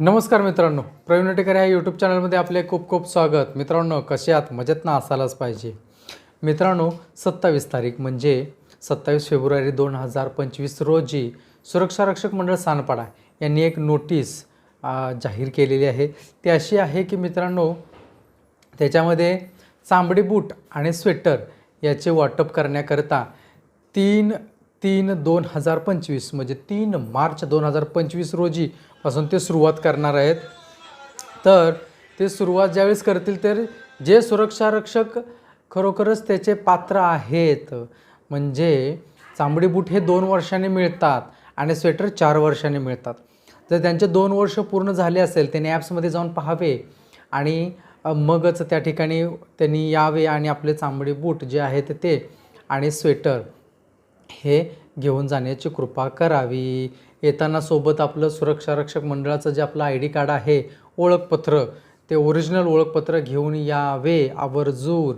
नमस्कार मित्रांनो प्रवीण टेकर ह्या यूट्यूब चॅनलमध्ये आपले खूप खूप स्वागत. मित्रांनो कसे आहात? मजेत ना असायलाच पाहिजे. मित्रांनो सत्तावीस तारीख म्हणजे सत्तावीस फेब्रुवारी दोन हजार पंचवीस रोजी सुरक्षा रक्षक मंडळ सानपाडा यांनी एक नोटीस जाहीर केलेली आहे. ती अशी आहे की मित्रांनो त्याच्यामध्ये चांबडी बूट आणि स्वेटर याचे वाटप करण्याकरता तीन तीन दोन हजार पंचवीस म्हणजे तीन मार्च दोन हजार पंचवीस रोजीपासून ते सुरुवात करणार आहेत. तर ते सुरुवात ज्यावेळेस करतील तर जे सुरक्षा रक्षक खरोखरच त्याचे पात्र आहेत. म्हणजे चांबडी बूट हे दोन वर्षाने मिळतात आणि स्वेटर चार वर्षांनी मिळतात. जर त्यांचे दोन वर्ष पूर्ण झाले असेल त्यांनी ॲप्समध्ये जाऊन पाहावे आणि मगच त्या ठिकाणी त्यांनी यावे आणि आपले चांबडी बूट जे आहेत ते आणि स्वेटर हे घेऊन जाण्याची कृपा करावी. येताना सोबत आपलं सुरक्षा रक्षक मंडळाचं जे आपलं आय डी कार्ड आहे ओळखपत्र ते ओरिजिनल ओळखपत्र घेऊन यावे आवर्जून.